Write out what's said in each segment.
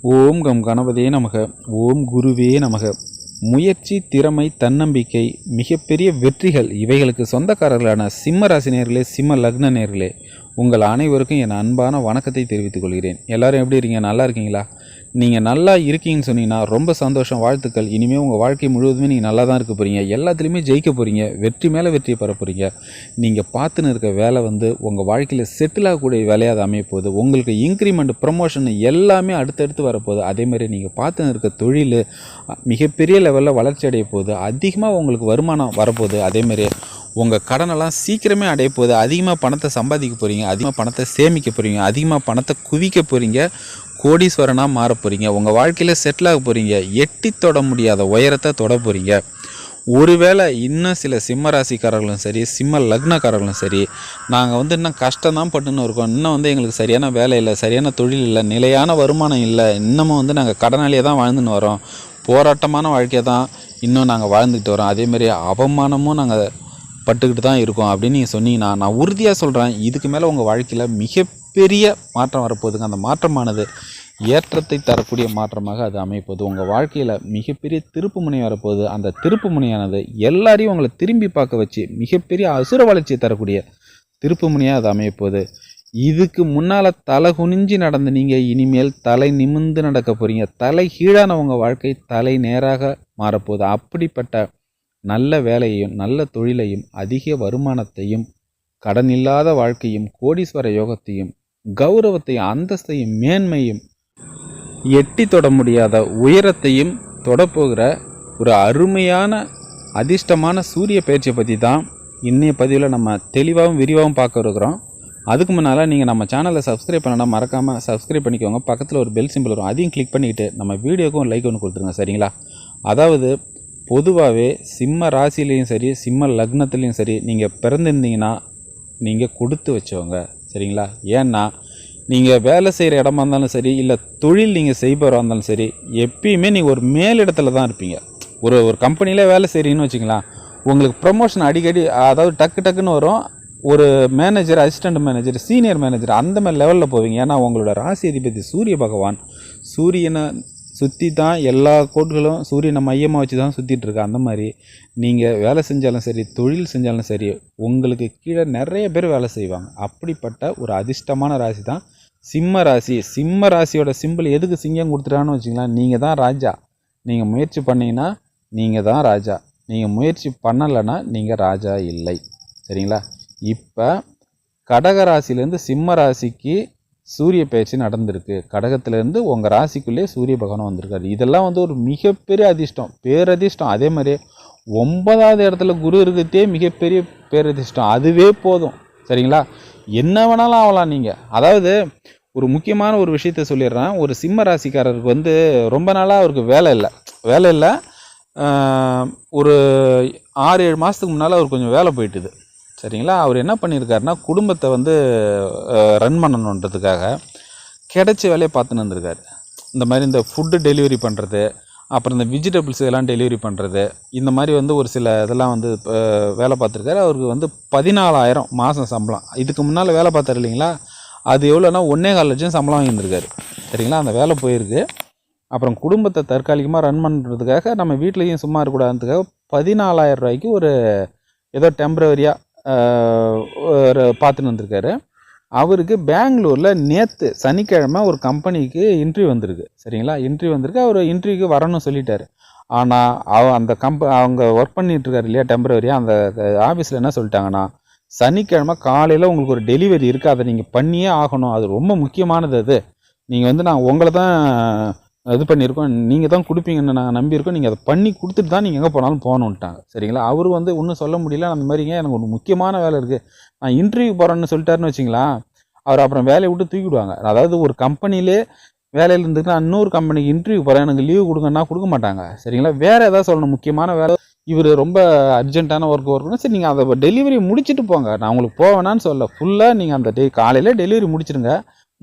ஓம் come கணபதே நமக. ஓம் குருவே நமக. முயற்சி திறமை தன்னம்பிக்கை மிகப்பெரிய வெற்றிகள் இவைகளுக்கு சொந்தக்காரர்களான சிம்ம ராசி நேர்களே சிம்ம லக்ன நேர்களே உங்கள் அனைவருக்கும் என் அன்பான வணக்கத்தை தெரிவித்துக் கொள்கிறேன். எல்லாரும் எப்படி இருக்கீங்க? நல்லா இருக்கீங்களா? நீங்கள் நல்லா இருக்கீங்கன்னு சொன்னீங்கன்னா ரொம்ப சந்தோஷம் வாழ்த்துக்கள். இனிமேல் உங்கள் வாழ்க்கை முழுவதுமே நீங்கள் நல்லா தான் இருக்க போகிறீங்க எல்லாத்துலேயுமே ஜெயிக்க போகிறீங்க வெற்றி மேலே வெற்றியை பெற போகிறீங்க நீங்கள் பார்த்துன்னு இருக்க வேலை வந்து உங்கள் வாழ்க்கையில் செட்டில் ஆகக்கூடிய வேலையாக அது அமைய போகுது. உங்களுக்கு இன்க்ரிமெண்ட் ப்ரமோஷன் எல்லாமே அடுத்தடுத்து வரப்போகுது. அதேமாதிரி நீங்கள் பார்த்துன்னு இருக்க தொழில் மிகப்பெரிய லெவலில் வளர்ச்சி அடைய போகுது. அதிகமாக உங்களுக்கு வருமானம் வரப்போகுது. அதேமாரி உங்கள் கடனெல்லாம் சீக்கிரமே அடைய போகுது. அதிகமாக பணத்தை சம்பாதிக்க போகிறீங்க அதிகமாக பணத்தை சேமிக்க போகிறீங்க அதிகமாக பணத்தை குவிக்க போகிறீங்க கோடீஸ்வரனாக மாற போகிறீங்க உங்கள் வாழ்க்கையில் செட்டில் ஆக போகிறீங்க எட்டி தொட முடியாத உயரத்தை தொட போகிறீங்க ஒருவேளை இன்னும் சில சிம்ம ராசிக்காரர்களும் சரி சிம்ம லக்னக்காரர்களும் சரி நாங்கள் வந்து இன்னும் கஷ்டம்தான் பட்டுன்னு இருக்கோம். இன்னும் வந்து எங்களுக்கு சரியான வேலை இல்லை சரியான தொழில் இல்லை நிலையான வருமானம் இல்லை. இன்னமும் வந்து நாங்கள் கடனாளியே தான் வாழ்ந்துன்னு வரோம். போராட்டமான வாழ்க்கையை தான் இன்னும் நாங்கள் வாழ்ந்துக்கிட்டு வரோம். அதேமாரி அவமானமும் நாங்கள் பட்டுக்கிட்டு தான் இருக்கோம் அப்படின்னு நீங்கள் சொன்னீங்கன்னா நான் உறுதியாக சொல்கிறேன் இதுக்கு மேலே உங்கள் வாழ்க்கையில் மிக மிகப்பெரிய மாற்றம் வரப்போகுதுங்க. அந்த மாற்றமானது ஏற்றத்தை தரக்கூடிய மாற்றமாக அது அமைப்போது உங்கள் வாழ்க்கையில் மிகப்பெரிய திருப்பு முனை வரப்போகுது. அந்த திருப்பு முனையானது எல்லாரையும் உங்களை திரும்பி பார்க்க வச்சு மிகப்பெரிய அசுர வளர்ச்சியை தரக்கூடிய திருப்பு முனையாக அது அமையப்போகுது. இதுக்கு முன்னால் தலை குனிஞ்சு நடந்து நீங்கள் இனிமேல் தலை நிமிர்ந்து நடக்க போகிறீங்க தலை கீழான உங்கள் வாழ்க்கை தலை நேராக மாறப்போகுது. அப்படிப்பட்ட நல்ல வேலையையும் நல்ல தொழிலையும் அதிக வருமானத்தையும் கடன் இல்லாத வாழ்க்கையும் கோடீஸ்வர யோகத்தையும் கௌரவத்தையும் அந்தஸ்தையும் மேன்மையும் எட்டி தொட முடியாத உயரத்தையும் தொடப்போகிற ஒரு அருமையான அதிர்ஷ்டமான சூரிய பயிற்சியை பற்றி தான் இன்றைய பதிவில் நம்ம தெளிவாகவும் விரிவாகவும் பார்க்க இருக்கிறோம். அதுக்கு முன்னால் நீங்கள் நம்ம சேனலை சப்ஸ்கிரைப் பண்ணலாம் மறக்காமல் சப்ஸ்கிரைப் பண்ணிக்கோங்க. பக்கத்தில் ஒரு பெல் சிம்பிள் வரும். அதையும் கிளிக் பண்ணிக்கிட்டு நம்ம வீடியோக்கும் லைக் ஒன்று கொடுத்துருங்க சரிங்களா? அதாவது பொதுவாகவே சிம்ம ராசிலையும் சரி சிம்ம லக்னத்துலேயும் சரி நீங்கள் பிறந்திருந்தீங்கன்னா நீங்கள் கொடுத்து வச்சவங்க சரிங்களா? ஏன்னா நீங்கள் வேலை செய்கிற இடமா இருந்தாலும் சரி இல்லை தொழில் நீங்கள் செய்பவராக இருந்தாலும் சரி எப்பயுமே நீங்கள் ஒரு மேலிடத்துல தான் இருப்பீங்க. ஒரு ஒரு கம்பெனியில் வேலை செய்கிறீங்கன்னு வச்சுங்களேன் உங்களுக்கு ப்ரமோஷன் அடிக்கடி அதாவது டக்கு டக்குன்னு வரும். ஒரு manager assistant manager senior manager அந்த மாதிரி லெவலில் போவீங்க. ஏன்னா உங்களோட ராசி அதிபதி சூரிய பகவான் சூரியனை சுற்றி தான் எல்லா கோட்களும் சூரியனை மையமாக வச்சு தான் சுற்றிட்டு அந்த மாதிரி நீங்கள் வேலை செஞ்சாலும் சரி தொழில் செஞ்சாலும் சரி உங்களுக்கு கீழே நிறைய பேர் வேலை செய்வாங்க. அப்படிப்பட்ட ஒரு அதிர்ஷ்டமான ராசி தான் சிம்ம ராசி. சிம்ம ராசியோட சிம்பிள் எதுக்கு சிங்கம் கொடுத்துட்டான்னு வச்சிங்களேன் நீங்கள் தான் ராஜா. நீங்கள் முயற்சி பண்ணீங்கன்னா நீங்கள் தான் ராஜா. நீங்கள் முயற்சி பண்ணலைன்னா நீங்கள் ராஜா இல்லை. சரிங்களா? இப்போ கடக ராசிலேருந்து சிம்ம ராசிக்கு சூரிய பயிற்சி நடந்திருக்கு. கடகத்திலேருந்து உங்கள் ராசிக்குள்ளே சூரிய பகவான் வந்திருக்காரு. இதெல்லாம் வந்து ஒரு மிகப்பெரிய அதிர்ஷ்டம் பேரதிர்ஷ்டம். அதே மாதிரி ஒன்பதாவது இடத்துல குரு இருக்கிறதே மிகப்பெரிய பேரதிர்ஷ்டம். அதுவே போதும். சரிங்களா? என்ன வேணாலும் ஆகலாம் நீங்கள் அதாவது ஒரு முக்கியமான ஒரு விஷயத்த சொல்லிடுறேன். ஒரு சிம்ம ராசிக்காரருக்கு வந்து ரொம்ப நாளாக அவருக்கு வேலை இல்லை. வேலை இல்லை. ஒரு ஆறு ஏழு மாதத்துக்கு முன்னால் அவர் கொஞ்சம் வேலை போயிட்டுது. சரிங்களா? அவர் என்ன பண்ணியிருக்காருன்னா குடும்பத்தை வந்து ரன் பண்ணணுன்றதுக்காக கிடைச்ச வேலையை பார்த்துன்னு இருந்திருக்காரு இந்த மாதிரி இந்த ஃபுட்டு டெலிவரி பண்ணுறது அப்புறம் இந்த வெஜிடபிள்ஸ் இதெல்லாம் டெலிவரி பண்ணுறது இந்த மாதிரி வந்து ஒரு சில இதெல்லாம் வந்து வேலை பார்த்துருக்காரு. அவருக்கு வந்து பதினாலாயிரம் மாதம் சம்பளம். இதுக்கு முன்னால் வேலை பார்த்தாரு இல்லைங்களா? அது எவ்வளோன்னா ஒன்றே கால் லட்சம் சம்பளம் வாங்கியிருந்திருக்காரு. சரிங்களா? அந்த வேலை போயிருக்கு. அப்புறம் குடும்பத்தை தற்காலிகமாக ரன் பண்ணுறதுக்காக நம்ம வீட்லேயும் சும்மா இருக்கக்கூடாதுக்காக பதினாலாயிரம் ரூபாய்க்கு ஒரு ஏதோ டெம்பரவரியாக ஒரு பார்த்துன்னு வந்திருக்காரு. அவருக்கு பெங்களூரில் நேற்று சனிக்கிழமை ஒரு கம்பெனிக்கு இன்டர்வியூ வந்திருக்கு. சரிங்களா? இன்ட்ரிவ் வந்திருக்கு. அவர் இன்டர்வியூக்கு வரணும்னு சொல்லிட்டாரு. ஆனால் அவ அந்த கம்ப அவங்க ஒர்க் பண்ணிகிட்ருக்காரு இல்லையா டெம்பரவரியாக அந்த ஆஃபீஸில் என்ன சொல்லிட்டாங்கன்னா சனிக்கிழமை காலையில் உங்களுக்கு ஒரு டெலிவரி இருக்குது. அதை நீங்கள் பண்ணியே ஆகணும். அது ரொம்ப முக்கியமானது அது. நீங்கள் வந்து நான் உங்களை தான் இது பண்ணியிருக்கோம். நீங்கள் தான் கொடுப்பீங்கன்னு நாங்கள் நம்பியிருக்கோம். நீங்கள் அதை பண்ணி கொடுத்துட்டு தான் நீங்கள் எங்கே போனாலும் போகணுன்ட்டாங்க சரிங்களா? அவர் வந்து ஒன்றும் சொல்ல முடியல. அந்த மாதிரிங்க எனக்கு ஒரு முக்கியமான வேலை இருக்குது நான் இன்டர்வியூ போகிறேன்னு சொல்லிட்டாருன்னு வச்சிங்களா அவர் அப்புறம் வேலையை விட்டு தூக்கிவிடுவாங்க அதாவது ஒரு கம்பெனிலே வேலையில் இருந்துட்டு நான் இன்னொரு கம்பெனிக்கு இன்டர்வியூ போகிறேன் எனக்கு லீவு கொடுங்கன்னா கொடுக்க மாட்டாங்க. சரிங்களா? வேறு ஏதாவது சொல்லணும். முக்கியமான வேலை. இவர் ரொம்ப அர்ஜென்ட்டான ஒர்க் ஒர்க்குன்னு சரி நீங்கள் அதை டெலிவரி முடிச்சுட்டு போங்க. நான் உங்களுக்கு போவேனான்னு சொல்ல ஃபுல்லாக நீங்கள் அந்த டே காலையில் டெலிவரி முடிச்சிடுங்க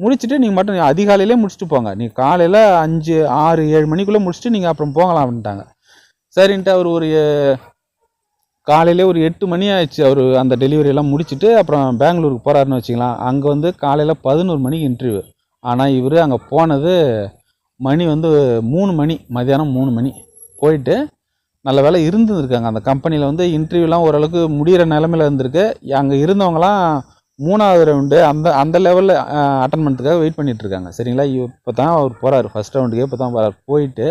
முடிச்சுட்டு நீங்கள் மட்டும் அதிகாலையிலே முடிச்சுட்டு போங்க. நீங்கள் காலையில் அஞ்சு ஆறு ஏழு மணிக்குள்ளே முடிச்சுட்டு நீங்கள் அப்புறம் போகலாம் அப்படின்ட்டாங்க. சரின்ட்டு அவர் ஒரு காலையிலே ஒரு எட்டு மணி ஆயிடுச்சு. அவர் அந்த டெலிவரியெல்லாம் முடிச்சுட்டு அப்புறம் பெங்களூருக்கு போகிறாருன்னு வச்சுக்கலாம். அங்கே வந்து காலையில் பதினோரு மணிக்கு இன்டர்வியூ ஆனால் இவர் அங்கே போனது மணி வந்து மூணு மணி மதியானம் மூணு மணி. போயிட்டு நல்ல வேலை இருந்துருக்காங்க. அந்த கம்பெனியில் வந்து இன்டர்வியூலாம் ஓரளவுக்கு முடிகிற நிலமையில இருந்திருக்கு. அங்கே இருந்தவங்களாம் மூணாவது ரவுண்டு அந்த அந்த லெவலில் அட்டன் பண்ணுறதுக்காக வெயிட் பண்ணிகிட்ருக்காங்க சரிங்களா? இப்போ தான் அவர் போகிறார் ஃபஸ்ட் ரவுண்டுக்கே இப்போ தான் போகிறார் போயிட்டு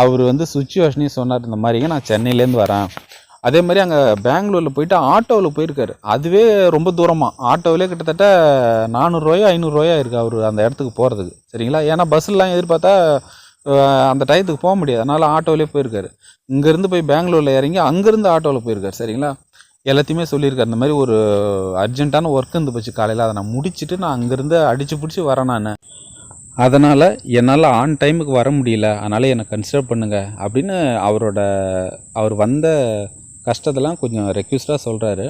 அவர் வந்து சுச்சுவேஷனையும் சொன்னார். இந்த மாதிரிங்க நான் சென்னையிலேருந்து வரேன். அதே மாதிரி அங்கே பெங்களூரில் போயிட்டு ஆட்டோவில் போயிருக்காரு. அதுவே ரொம்ப தூரமாக ஆட்டோவிலே கிட்டத்தட்ட நானூறுரூவாயோ ஐநூறுரூவாயோ இருக்குது அவர் அந்த இடத்துக்கு போகிறதுக்கு சரிங்களா? ஏன்னா பஸ்ஸெலாம் எதிர்பார்த்தா அந்த டயத்துக்கு போக முடியாது. அதனால் ஆட்டோவிலே போயிருக்காரு. இங்கேருந்து போய் பெங்களூரில் இறங்கி அங்கேருந்து ஆட்டோவில் போயிருக்காரு. சரிங்களா? எல்லாத்தையுமே சொல்லியிருக்காரு. இந்த மாதிரி ஒரு அர்ஜென்ட்டான ஒர்க் இருந்து போச்சு காலையில். அதை நான் முடிச்சுட்டு நான் அங்கேருந்து அடித்து பிடிச்சி வரேன் நான். அதனால் என்னால் ஆன் டைமுக்கு வர முடியல. அதனால் என்னை கன்சிடர் பண்ணுங்கள் அப்படின்னு அவரோட அவர் வந்த கஷ்டத்தெல்லாம் கொஞ்சம் ரெக்யூஸ்டாக சொல்கிறாரு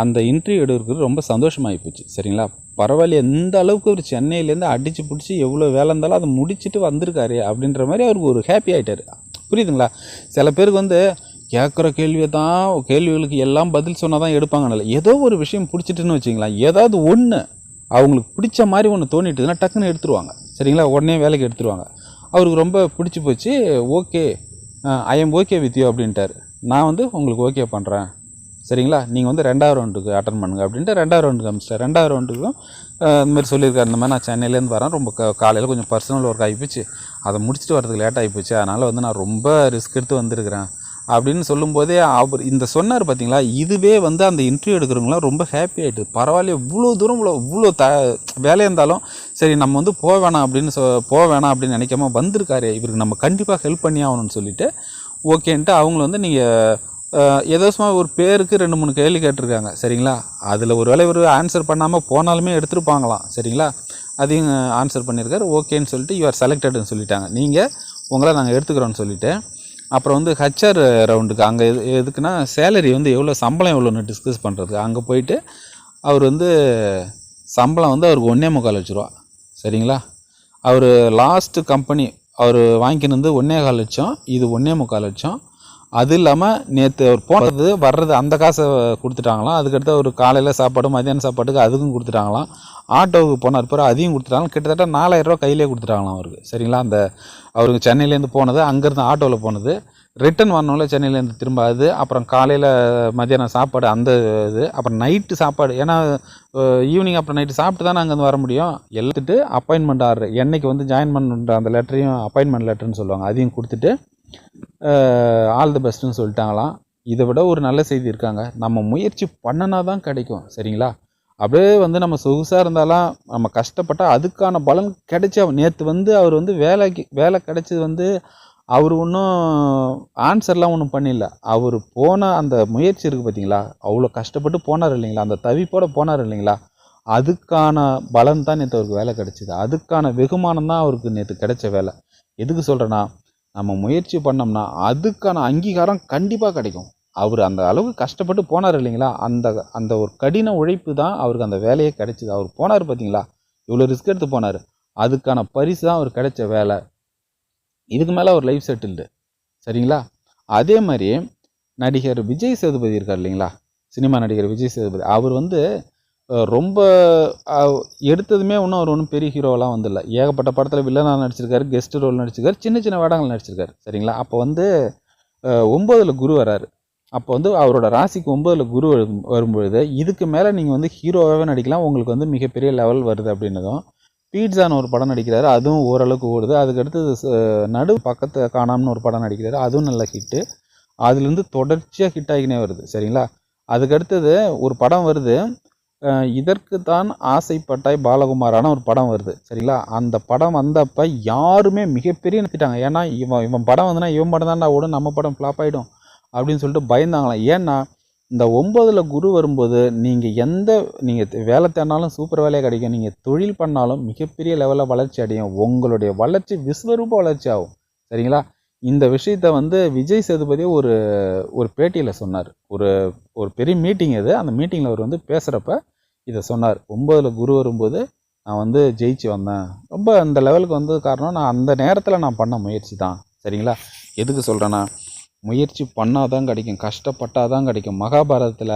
அந்த இன்டர்வியூ எடுக்கிறது ரொம்ப சந்தோஷமாகி போச்சு. சரிங்களா? பரவாயில்ல. எந்த அளவுக்கு ஒரு சென்னையிலேருந்து அடித்து பிடிச்சி எவ்வளோ வேலை இருந்தாலும் அதை முடிச்சுட்டு வந்திருக்காரு அப்படின்ற மாதிரி அவருக்கு ஒரு ஹாப்பி ஆகிட்டார் புரியுதுங்களா? சில பேருக்கு வந்து கேட்குற கேள்வியை தான் கேள்விகளுக்கு எல்லாம் பதில் சொன்னால் தான் எடுப்பாங்கன்னு ஏதோ ஒரு விஷயம் பிடிச்சிட்டுன்னு வச்சிங்களா ஏதாவது ஒன்று அவங்களுக்கு பிடிச்ச மாதிரி ஒன்று தோணிட்டுதுன்னா டக்குன்னு எடுத்துருவாங்க. சரிங்களா? உடனே வேலைக்கு எடுத்துருவாங்க. அவருக்கு ரொம்ப பிடிச்சி போச்சு okay I am okay with you அப்படின்ட்டார். நான் வந்து உங்களுக்கு ஓகே பண்ணுறேன் சரிங்களா? நீங்கள் வந்து ரெண்டாவது ரவுண்டுக்கு அட்டன் பண்ணுங்கள் அப்படின்ட்டு ரெண்டாவது ரவுண்டுக்கு அமிச்சிட்டேன் ரெண்டாவது ரவுண்டுக்கும் இந்த மாதிரி சொல்லியிருக்காரு. இந்த மாதிரி நான் சென்னையிலேருந்து வரேன். ரொம்ப க காலையில் கொஞ்சம் பர்சனல் ஒர்க் ஆகிப்போச்சு அதை முடிச்சுட்டு வரதுக்கு லேட் ஆகிப்போச்சு அதனால் வந்து நான் ரொம்ப ரிஸ்க் எடுத்து வந்திருக்கிறேன். அப்படின்னு சொல்லும்போதே அவர் இந்த சொன்னார் பார்த்தீங்களா இதுவே வந்து அந்த இன்டர்வியூ எடுக்கிறவங்களாம் ரொம்ப ஹாப்பி ஆகிட்டு பரவாயில்ல இவ்வளோ தூரம் இவ்வளோ இவ்வளோ த வேலையாக இருந்தாலும் சரி நம்ம வந்து போக வேணாம் அப்படின்னு சொ போக வேணாம் அப்படின்னு நினைக்காம வந்திருக்காரு இவருக்கு நம்ம கண்டிப்பாக ஹெல்ப் பண்ணி ஆகணும்னு சொல்லிட்டு ஓகேன்ட்டு அவங்கள வந்து நீங்கள் ஏதோ சும்மா ஒரு பேருக்கு ரெண்டு மூணு கேள்வி கேட்டிருக்காங்க சரிங்களா? அதில் ஒரு வேலை ஒரு ஆன்சர் பண்ணாமல் போனாலுமே எடுத்துருப்பாங்களாம் சரிங்களா? அதையும் ஆன்சர் பண்ணியிருக்காரு ஓகேன்னு சொல்லிட்டு யூஆர் செலக்டட்னு சொல்லிட்டாங்க. நீங்கள் உங்களை நாங்கள் எடுத்துக்கிறோன்னு சொல்லிவிட்டு அப்புறம் வந்து ஹச்ஆர் ரவுண்டுக்கு அங்கே எது எதுக்குன்னா சேலரி வந்து எவ்வளோ சம்பளம் எவ்வளோன்னு டிஸ்கஸ் பண்ணுறதுக்கு அங்கே போயிட்டு அவர் வந்து சம்பளம் வந்து அவருக்கு ஒன்றே முக்கால் லட்ச ரூபா. சரிங்களா? அவர் லாஸ்ட்டு கம்பெனி அவர் வாங்கிக்கினது வந்து ஒன்றே கால் லட்சம் இது ஒன்றே முக்கால் லட்சம். அது இல்லாமல் நேற்று அவர் போனது வர்றது அந்த காசை கொடுத்துட்டாங்களாம். அதுக்கடுத்து அவர் காலையில் சாப்பாடு மதியான சாப்பாட்டுக்கு அதுக்கும் கொடுத்துட்டாங்களாம். ஆட்டோவுக்கு போனார். பிறகு அதையும் கொடுத்துட்டாங்க கிட்டத்தட்ட நாலாயிரரூவா கையிலே கொடுத்துட்டாங்களாம் அவருக்கு. சரிங்களா? அந்த அவருக்கு சென்னையிலேருந்து போனது அங்கேருந்து ஆட்டோவில் போனது. ரிட்டன் வரணும்ல சென்னையிலேருந்து திரும்ப அது. அப்புறம் காலையில் மதியானம் சாப்பாடு அந்த இது. அப்புறம் நைட்டு சாப்பாடு. ஏன்னா ஈவினிங் அப்புறம் நைட்டு சாப்பிட்டு தான் அங்கேருந்து வர முடியும். எல்லாத்துட்டு அப்பாயின்மெண்ட் ஆர்டர் என்றைக்கு வந்து ஜாயின் பண்ணுற அந்த லெட்டரையும் அப்பாயின்மெண்ட் லெட்டர்னு சொல்லுவாங்க. அதையும் கொடுத்துட்டு ஆல் தி பெஸ்ட்டுன்னு சொல்லிட்டாங்களாம். இதை விட ஒரு நல்ல செய்தி இருக்காங்க. நம்ம முயற்சி பண்ணினா தான் கிடைக்கும் சரிங்களா? அப்படியே வந்து நம்ம சொகுசாக இருந்தாலும் நம்ம கஷ்டப்பட்டால் அதுக்கான பலன் கிடைச்ச நேற்று வந்து அவர் வந்து வேலைக்கு வேலை கிடைச்சது வந்து அவர் ஒன்றும் ஆன்சர்லாம் ஒன்றும் பண்ணிடல அவர் போன அந்த முயற்சி இருக்குது பார்த்தீங்களா? அவ்வளோ கஷ்டப்பட்டு போனார் இல்லைங்களா? அந்த தவிப்போட போனார் இல்லைங்களா? அதுக்கான பலன் தான் நேற்று அவருக்கு வேலை கிடைச்சிது. அதுக்கான வெகுமானம் தான் அவருக்கு நேற்று கிடைச்ச வேலை. எதுக்கு சொல்கிறேன்னா நம்ம முயற்சி பண்ணோம்னா அதுக்கான அங்கீகாரம் கண்டிப்பாக கிடைக்கும். அவர் அந்த அளவுக்கு கஷ்டப்பட்டு போனார் இல்லைங்களா? அந்த அந்த ஒரு கடின உழைப்பு தான் அவருக்கு அந்த வேலையே கிடைச்சிது. அவர் போனார் பார்த்தீங்களா இவ்வளோ ரிஸ்க் எடுத்து போனார். அதுக்கான பரிசு தான் அவர் கிடைச்ச வேலை. இதுக்கு மேலே அவர் லைஃப் செட்டில்டு சரிங்களா? அதே மாதிரி நடிகர் விஜய் சேதுபதி இருக்கார் இல்லைங்களா? சினிமா நடிகர் விஜய் சேதுபதி. அவர் வந்து ரொம்ப எடுத்ததுமே ஒன்றும் அவர் ஒன்றும் பெரிய ஹீரோவெலாம் வந்துடல ஏகப்பட்ட படத்தில் வில்லனாக நடிச்சிருக்காரு கெஸ்ட் ரோல் நடிச்சிருக்காரு சின்ன சின்ன வேடங்கள் நடிச்சிருக்காரு. சரிங்களா? அப்போ வந்து ஒம்போதில் குரு வராரு. அப்போ வந்து அவரோட ராசிக்கு ஒம்போதில் குரு வரும் வரும்பொழுது இதுக்கு மேலே நீங்கள் வந்து ஹீரோவாகவே நடிக்கலாம். உங்களுக்கு வந்து மிகப்பெரிய லெவல் வருது அப்படின்னதும் பீட்ஸான்னு ஒரு படம் நடிக்கிறாரு அதுவும் ஓரளவுக்கு ஓடுது. அதுக்கடுத்து நடு பக்கத்து காணாம்னு ஒரு படம் நடிக்கிறாரு அதுவும் நல்ல ஹிட்டு. அதுலேருந்து தொடர்ச்சியாக ஹிட் ஆகினே வருது. சரிங்களா? அதுக்கடுத்தது ஒரு படம் வருது இதற்கு தான் ஆசைப்பட்டாய் பாலகுமாரான ஒரு படம் வருது. சரிங்களா? அந்த படம் வந்தப்போ யாருமே மிகப்பெரிய நிறுத்திட்டாங்க ஏன்னா இவன் இவன் படம் வந்துன்னா இவன் படம் தான்டா ஓடும் நம்ம படம் ஃப்ளாப் ஆகிடும் அப்படின்னு சொல்லிட்டு பயந்தாங்களாம் ஏன்னா இந்த ஒம்போதில் குரு வரும்போது நீங்கள் எந்த நீங்கள் வேலை தேடினாலும் சூப்பர் வேலையாக கிடைக்கும். நீங்கள் தொழில் பண்ணாலும் மிகப்பெரிய லெவலில் வளர்ச்சி அடையும். உங்களுடைய வளர்ச்சி விஸ்வரூப வளர்ச்சி ஆகும். சரிங்களா? இந்த விஷயத்த வந்து விஜய் சேதுபதி ஒரு ஒரு பேட்டியில் சொன்னார். ஒரு ஒரு பெரிய மீட்டிங் இது அந்த மீட்டிங்கில் அவர் வந்து பேசுகிறப்ப இதை சொன்னார். ஒம்பதில் குரு வரும்போது நான் வந்து ஜெயிச்சு வந்தேன். ரொம்ப அந்த லெவலுக்கு வந்தது காரணம் நான் அந்த நேரத்தில் நான் பண்ண முயற்சி தான். சரிங்களா? எதுக்கு சொல்கிறேன்னா முயற்சி பண்ணால் தான் கிடைக்கும் கஷ்டப்பட்டால் தான் கிடைக்கும். மகாபாரதத்தில்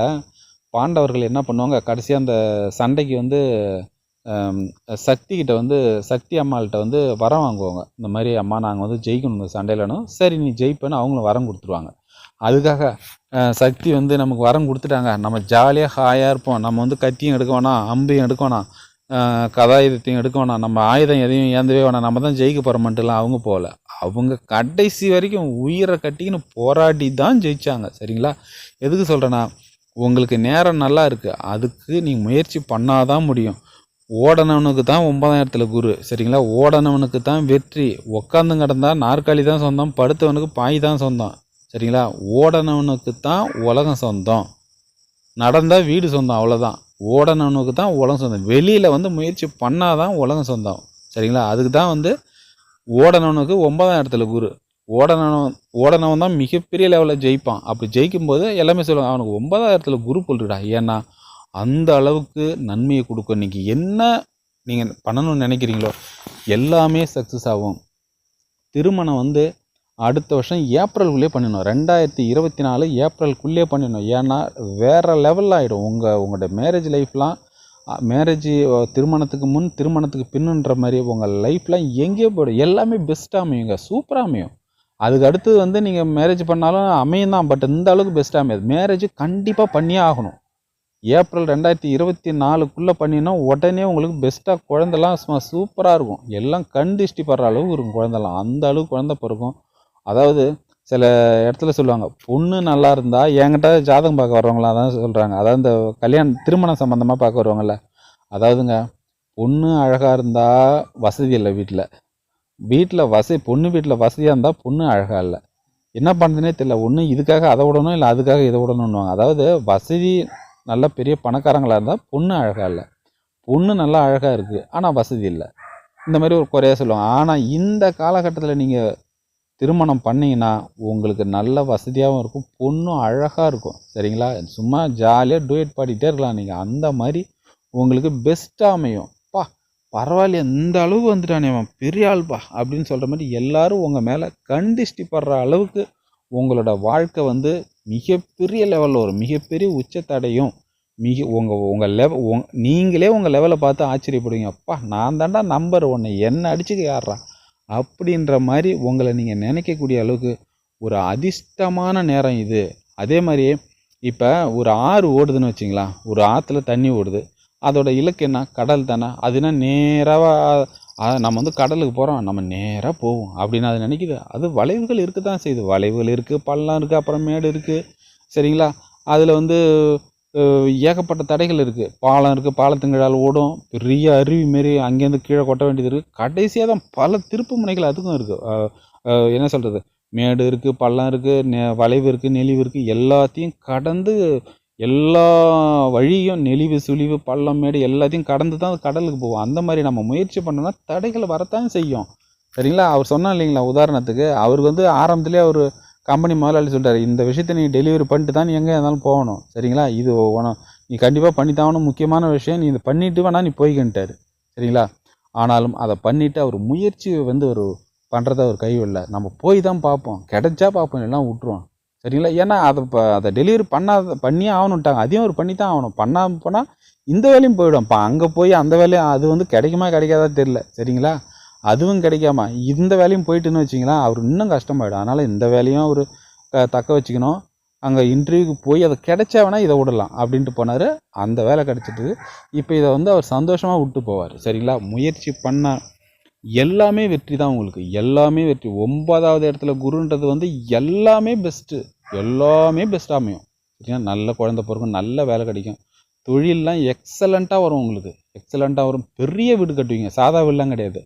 பாண்டவர்கள் என்ன பண்ணுவாங்க? கடைசியாக அந்த சண்டைக்கு வந்து சக்தி கிட்ட வந்து சக்தி அம்மாள்கிட்ட வந்து வரம் வாங்குவாங்க. இந்த மாதிரி அம்மா நாங்கள் வந்து ஜெயிக்கணும் இந்த சண்டையிலனும் சரி நீ ஜெயிப்பேன்னு அவங்களும் வரம் கொடுத்துருவாங்க. அதுக்காக சக்தி வந்து நமக்கு வரம் கொடுத்துட்டாங்க. நம்ம ஜாலியாக ஹாயாக இருப்போம். நம்ம வந்து கத்தியும் எடுக்க வேணாம் அம்பையும் எடுக்க வேணாம் கதாயுதத்தையும் எடுக்க வேணாம். நம்ம ஆயுதம் எதையும் ஏந்தவே வேணாம். நம்ம தான் ஜெயிக்க போகிறோம்ட்டுலாம் அவங்க போகல அவங்க கடைசி வரைக்கும் உயிரை கட்டிக்கின்னு போராடி தான் ஜெயிச்சாங்க. சரிங்களா? எதுக்கு சொல்கிறேன்னா உங்களுக்கு நேரம் நல்லா இருக்குது அதுக்கு நீங்கள் முயற்சி பண்ணாதான் முடியும். ஓடனவனுக்கு தான் ஒன்பதாயிரத்தில் குரு. சரிங்களா? ஓடனவனுக்கு தான் வெற்றி. உக்காந்து கிடந்தா நாற்காலி தான் சொந்தம் படுத்தவனுக்கு பாய் தான் சொந்தம். சரிங்களா? ஓடனவனுக்கு தான் உலகம் சொந்தம். நடந்தால் வீடு சொந்தம் அவ்வளோதான் ஓடனவனுக்கு தான் உலகம் சொந்தம். வெளியில் வந்து முயற்சி பண்ணாதான் உலகம் சொந்தம். சரிங்களா? அதுக்கு தான் வந்து ஓடனவனுக்கு ஒன்பதாயிரத்துல குரு. ஓடனவன் ஓடனவன் தான் மிகப்பெரிய லெவலில் ஜெயிப்பான். அப்படி ஜெயிக்கும்போது எல்லாமே சொல்லுவாங்க அவனுக்கு ஒன்பதாயிரத்துல குரு போட்டுடா ஏன்னா அந்த அளவுக்கு நன்மையை கொடுக்கும். இன்னைக்கு என்ன நீங்கள் பண்ணணும்னு நினைக்கிறீங்களோ எல்லாமே சக்ஸஸ் ஆகும். திருமணம் வந்து அடுத்த வருஷம் ஏப்ரலுக்குள்ளே பண்ணிடணும். ரெண்டாயிரத்தி இருபத்தி நாலு ஏப்ரலுக்குள்ளே பண்ணிடணும். ஏன்னா வேறு லெவலில் ஆகிடும் உங்கள் உங்களோட மேரேஜ் லைஃப்லாம் மேரேஜ் திருமணத்துக்கு முன் திருமணத்துக்கு பின்னுன்ற மாதிரி உங்கள் லைஃப்லாம் எங்கேயோ போயிடும். எல்லாமே பெஸ்ட்டாக அமையுங்க. சூப்பராக அமையும். அதுக்கு அடுத்து வந்து நீங்கள் மேரேஜ் பண்ணாலும் அமையும் தான். பட் இந்த அளவுக்கு பெஸ்ட்டாக அமையாது. மேரேஜ் கண்டிப்பாக பண்ணியே ஆகணும். ஏப்ரல் ரெண்டாயிரத்தி இருபத்தி நாலுக்குள்ளே பண்ணினா உடனே உங்களுக்கு பெஸ்ட்டாக குழந்தெல்லாம் சும்மா சூப்பராக இருக்கும். எல்லாம் கண் திருஷ்டி படுற அளவுக்கு இருக்கும் குழந்தெல்லாம் அந்த அளவுக்கு குழந்த பிறக்கும். அதாவது சில இடத்துல சொல்லுவாங்க பொண்ணு நல்லா இருந்தால் என்கிட்ட ஜாதகம் பார்க்க வர்றவங்களாம் தான் சொல்கிறாங்க அதாவது இந்த கல்யாணம் திருமணம் சம்மந்தமாக பார்க்க வருவாங்கல்ல அதாவதுங்க பொண்ணு அழகாக இருந்தால் வசதி இல்லை வீட்டில் வீட்டில் வசதி பொண்ணு வீட்டில் வசதியாக இருந்தால் பொண்ணு அழகாக இல்லை. என்ன பண்ணுறதுனே தெரியல ஒன்று இதுக்காக அதை விடணும் இல்லை அதுக்காக இதை விடணும்னுவாங்க. அதாவது வசதி நல்ல பெரிய பணக்காரங்களாக இருந்தால் பொண்ணு அழகாக இல்லை. பொண்ணு நல்லா அழகாக இருக்குது ஆனால் வசதி இல்லை. இந்த மாதிரி ஒரு குறையாக சொல்லுவாங்க. ஆனால் இந்த காலகட்டத்தில் நீங்கள் திருமணம் பண்ணிங்கன்னா உங்களுக்கு நல்ல வசதியாகவும் இருக்கும் பொண்ணும் அழகாக இருக்கும். சரிங்களா? சும்மா ஜாலியாக டூயட் பாடிட்டே இருக்கலாம் நீங்கள் அந்த மாதிரி உங்களுக்கு பெஸ்ட்டாக அமையும். பா பரவாயில்ல இந்த அளவு வந்துட்டானே அவன். பெரிய ஆள்பா அப்படின்னு சொல்கிற மாதிரி எல்லாரும் உங்கள் மேலே கண்டிஷ்டி படுற அளவுக்கு உங்களோட வாழ்க்கை வந்து மிகப்பெரிய லெவலில் வரும். மிகப்பெரிய உச்சத்தடையும். மிக உங்கள் உங்கள் லெவ உங் நீங்களே உங்கள் லெவலை பார்த்து ஆச்சரியப்படுவீங்க. அப்பா நான் தாண்டா நம்பர் ஒன்று என்ன அடிச்சுக்க யாரா அப்படின்ற மாதிரி உங்களை நீங்கள் நினைக்கக்கூடிய அளவுக்கு ஒரு அதிர்ஷ்டமான நேரம் இது. அதே மாதிரி இப்போ ஒரு ஆறு ஓடுதுன்னு வச்சிங்களா ஒரு ஆற்றுல தண்ணி ஓடுது. அதோட இலக்கு என்ன? கடல் தானே. அதுனா நேராக நம்ம வந்து கடலுக்கு போகிறோம் நம்ம நேராக போவோம் அப்படின்னு அது நினைக்கிது. அது வளைவுகள் இருக்க தான் செய்யுது. வளைவுகள் இருக்குது பள்ளம் இருக்குது அப்புறம் மேடு இருக்குது சரிங்களா? அதில் வந்து ஏகப்பட்ட தடைகள் இருக்குது பாலம் இருக்குது பாலத்துங்களால் ஓடும். பெரிய அருவி மாரி அங்கேருந்து கீழே கொட்ட வேண்டியது இருக்குது கடைசியாக தான் பல திருப்பு முனைகள் அதுக்கும் இருக்குது என்ன சொல்கிறது மேடு இருக்குது பள்ளம் இருக்குது நெ வளைவு இருக்குது நெளிவு இருக்குது எல்லாத்தையும் கடந்து எல்லா வழியும் நெளிவு சுழிவு பள்ளம் மேடு எல்லாத்தையும் கடந்து தான் அது கடலுக்கு போகும் அந்த மாதிரி நம்ம முயற்சி பண்ணோம்னா தடைகள் வரத்தான் செய்யும். சரிங்களா? அவர் சொன்னா இல்லைங்களா? உதாரணத்துக்கு அவர் வந்து ஆரம்பத்திலே அவர் கம்பெனி முதலாளி சொல்லிட்டாரு இந்த விஷயத்தை நீ டெலிவரி பண்ணிட்டு தான் நீ எங்கே இருந்தாலும் போகணும். சரிங்களா? இது உன நீ கண்டிப்பாக பண்ணித்தாகணும் முக்கியமான விஷயம் நீ இதை பண்ணிட்டு வேணா நீ போய்க்கின்ட்டாரு. சரிங்களா? ஆனாலும் அதை பண்ணிவிட்டு அவர் முயற்சி வந்து ஒரு பண்ணுறத ஒரு கைவில்லை நம்ம போய் தான் பார்ப்போம். கிடைச்சா பார்ப்போம் எல்லாம் விட்ருவோம் சரிங்களா? ஏன்னா அதை இப்போ அதை டெலிவரி பண்ணாத பண்ணியே ஆகணுன்ட்டாங்க அதையும் அவர் பண்ணி தான் ஆகணும். பண்ணாமல் போனால் இந்த வேலையும் போயிடும். இப்போ அங்கே போய் அந்த வேலையும் அது வந்து கிடைக்குமா கிடைக்காதா தெரில சரிங்களா? அதுவும் கிடைக்காம இந்த வேலையும் போயிட்டுன்னு வச்சிங்களேன் அவர் இன்னும் கஷ்டமாயிடும். அதனால் இந்த வேலையும் அவர் தக்க வச்சுக்கணும். அங்கே இன்டர்வியூக்கு போய் அதை கிடைச்சா வேணா இதை விடலாம் அப்படின்ட்டு போனார். அந்த வேலை கிடச்சிட்டு இப்போ இதை வந்து அவர் சந்தோஷமாக விட்டு போவார். சரிங்களா? முயற்சி பண்ண எல்லாமே வெற்றி தான் உங்களுக்கு. எல்லாமே வெற்றி. ஒன்பதாவது இடத்துல குருன்றது வந்து எல்லாமே பெஸ்ட்டு எல்லாமே பெஸ்ட்டாக அமையும். சரிங்களா நல்ல குழந்த பிறக்கும் நல்ல வேலை கிடைக்கும். தொழிலெலாம் எக்ஸலண்ட்டாக வரும் உங்களுக்கு. எக்ஸலண்ட்டாக வரும். பெரிய வீடு கட்டுவீங்க. சாதா வீடுலாம் கிடையாது.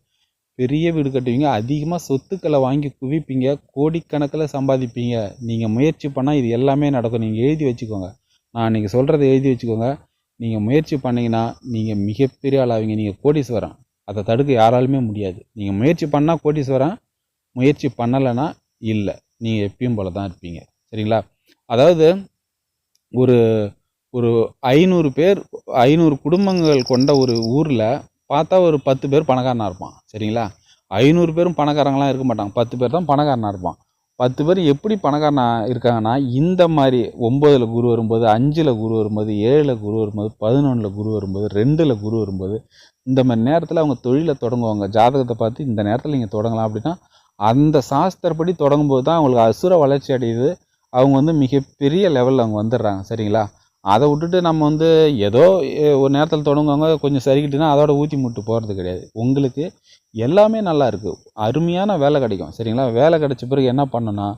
பெரிய வீடு கட்டுவீங்க அதிகமாக சொத்துக்களை வாங்கி குவிப்பீங்க கோடிக்கணக்கில் சம்பாதிப்பீங்க. நீங்கள் முயற்சி பண்ணால் இது எல்லாமே நடக்கும். நீங்கள் எழுதி வச்சுக்கோங்க. நான் நீங்கள் சொல்கிறத எழுதி வச்சுக்கோங்க. நீங்கள் முயற்சி பண்ணிங்கன்னா நீங்கள் மிகப்பெரிய ஆளாவீங்க. நீங்கள் கோடீஸ்வரன். அதை தடுக்க யாராலுமே முடியாது. நீங்கள் முயற்சி பண்ணால் கோடீஸ்வரன் முயற்சி பண்ணலைன்னா இல்லை. நீங்கள் எப்பயும் போல தான் இருப்பீங்க. சரிங்களா? அதாவது ஒரு ஒரு ஐநூறு பேர் ஐநூறு குடும்பங்கள் கொண்ட ஒரு ஊரில் பார்த்தா ஒரு பத்து பேர் பணக்காரனாக இருப்பான் சரிங்களா? ஐநூறு பேரும் பணக்காரங்களாம் இருக்க மாட்டாங்க. பத்து பேர் தான் பணக்காரனாக இருப்பான். பத்து பேர் எப்படி பணக்காரனா இருக்காங்கன்னா இந்த மாதிரி ஒம்போதில் குரு வரும்போது அஞ்சில் குரு வரும்போது ஏழில் குரு வரும்போது பதினொன்றில் குரு வரும்போது ரெண்டில் குரு வரும்போது இந்த மாதிரி நேரத்தில் அவங்க தொழிலை தொடங்குவாங்க. ஜாதகத்தை பார்த்து இந்த நேரத்தில் நீங்கள் தொடங்கலாம் அப்படின்னா அந்த சாஸ்திரப்படி தொடங்கும்போது தான் அவங்களுக்கு அசுர வளர்ச்சி அடையுது. அவங்க வந்து மிகப்பெரிய லெவலில் அவங்க வந்துடுறாங்க சரிங்களா? அதை விட்டுட்டு நம்ம வந்து ஏதோ ஒரு நேரத்தில் தொடங்குவாங்க கொஞ்சம் சரிக்கிட்டுனா அதோட ஊற்றி முட்டு போகிறது கிடையாது. உங்களுக்கு எல்லாமே நல்லா இருக்குது அருமையான வேலை கிடைக்கும். சரிங்களா? வேலை கிடைச்ச பிறகு என்ன பண்ணணும்னா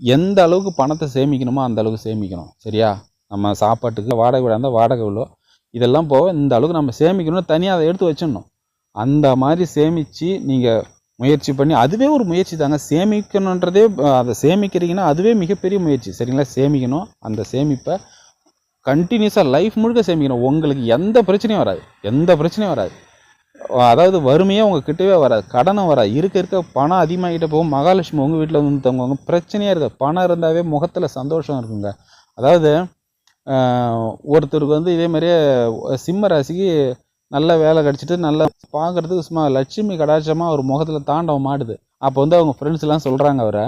எந்த அளவுக்கு பணத்தை சேமிக்கணுமோ அந்த அளவுக்கு சேமிக்கணும். சரியா? நம்ம சாப்பாட்டுக்கு வாடகை விட இருந்தால் வாடகை விழோ இதெல்லாம் போக இந்த அளவுக்கு நம்ம சேமிக்கணும்னு தனியாக அதை எடுத்து வச்சிடணும். அந்த மாதிரி சேமித்து நீங்கள் முயற்சி பண்ணி அதுவே ஒரு முயற்சி தாங்க. சேமிக்கணுன்றதே அதை சேமிக்கிறீங்கன்னா அதுவே மிகப்பெரிய முயற்சி. சரிங்களா? சேமிக்கணும். அந்த சேமிப்பை கண்டினியூஸாக லைஃப் முழுக்க சேமிக்கணும். உங்களுக்கு எந்த பிரச்சனையும் வராது. எந்த பிரச்சனையும் வராது. அதாவது வறுமையாக உங்கள் கிட்டவே வராது. கடனும் வராது. இருக்க இருக்க பணம் அதிகமாகிட்ட போகும். மகாலட்சுமி உங்கள் வீட்டில் வந்து தங்குவாங்க பிரச்சனையாக இருக்குது பணம் இருந்தாவே முகத்தில் சந்தோஷம் இருக்குங்க. அதாவது ஒருத்தருக்கு வந்து இதே மாதிரியே சிம்ம ராசிக்கு நல்ல வேலை கிடச்சிட்டு நல்லா பார்க்குறதுக்கு சும்மா லட்சுமி கடாட்சமாக ஒரு முகத்தில் தாண்டவம் மாட்டுது அப்போ வந்து அவங்க ஃப்ரெண்ட்ஸ் எல்லாம் சொல்கிறாங்க அவரை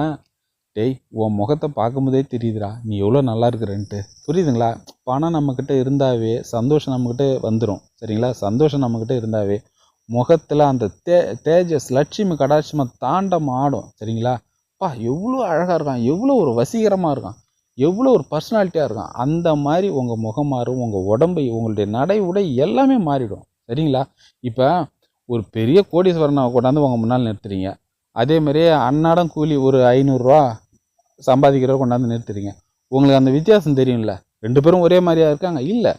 டேய் உன் முகத்தை பார்க்கும்போதே தெரியுதுடா. நீ எவ்வளோ நல்லா இருக்கிறன்ட்டு. புரியுதுங்களா? பணம் நம்மக்கிட்ட இருந்தாவே சந்தோஷம் நம்மக்கிட்ட வந்துடும் சரிங்களா? சந்தோஷம் நம்மக்கிட்ட இருந்தாவே முகத்தில் அந்த தே தேஜஸ் லட்சுமி கடாட்சமாக தாண்டம் ஆடும். சரிங்களா? பா எவ்வளோ அழகாக இருக்கான். எவ்வளோ ஒரு வசீகரமாக இருக்கான். எவ்வளோ ஒரு பர்சனாலிட்டியாக இருக்கான். அந்த மாதிரி உங்கள் முகம் மாறும். உங்கள் உடம்பு உங்களுடைய நடை உடை எல்லாமே மாறிடும். சரிங்களா? இப்போ ஒரு பெரிய கோடீஸ்வரனை கொண்டாந்து உங்கள் முன்னால் நிறுத்துறீங்க. அதே மாதிரியே அன்னாடம் கூலி ஒரு ஐநூறுரூவா சம்பாதிக்கிறவர் கொண்டாந்து நிறுத்துறீங்க உங்களுக்கு அந்த வித்தியாசம் தெரியும்ல? ரெண்டு பேரும் ஒரே மாதிரியா இருக்காங்க? இல்லை.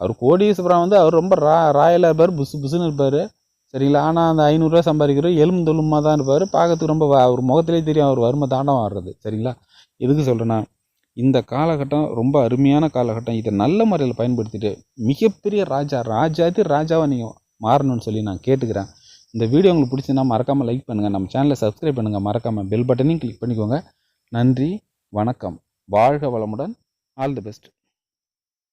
அவர் கோடீஸ்வரம் வந்து அவர் ரொம்ப ரா ராயலாக இருப்பார் புசு புசுன்னு இருப்பார். சரிங்களா? ஆனால் அந்த ஐநூறுரூவா சம்பாதிக்கிறவர் எலும்பு தொலுமாக தான் இருப்பார். பார்க்கறதுக்கு ரொம்ப அவர் முகத்திலே தெரியும் அவர் வறுமை தாண்டவம் ஆடுறது. சரிங்களா? எதுக்கு சொல்கிறேன்னா இந்த காலகட்டம் ரொம்ப அருமையான காலகட்டம். இதை நல்ல முறையில் பயன்படுத்திட்டு மிகப்பெரிய ராஜா ராஜாதி ராஜாவை நீங்கள் மாறணும்னு சொல்லி நான் கேட்டுக்கிறேன். இந்த வீடியோ உங்களுக்கு பிடிச்சிருந்தா மறக்காமல் லைக் பண்ணுங்கள் நம்ம சேனலை சப்ஸ்கிரைப் பண்ணுங்கள் மறக்காமல் பெல் பட்டனையும் கிளிக் பண்ணிக்கோங்க. நன்றி வணக்கம். வாழ்க வளமுடன். All the best.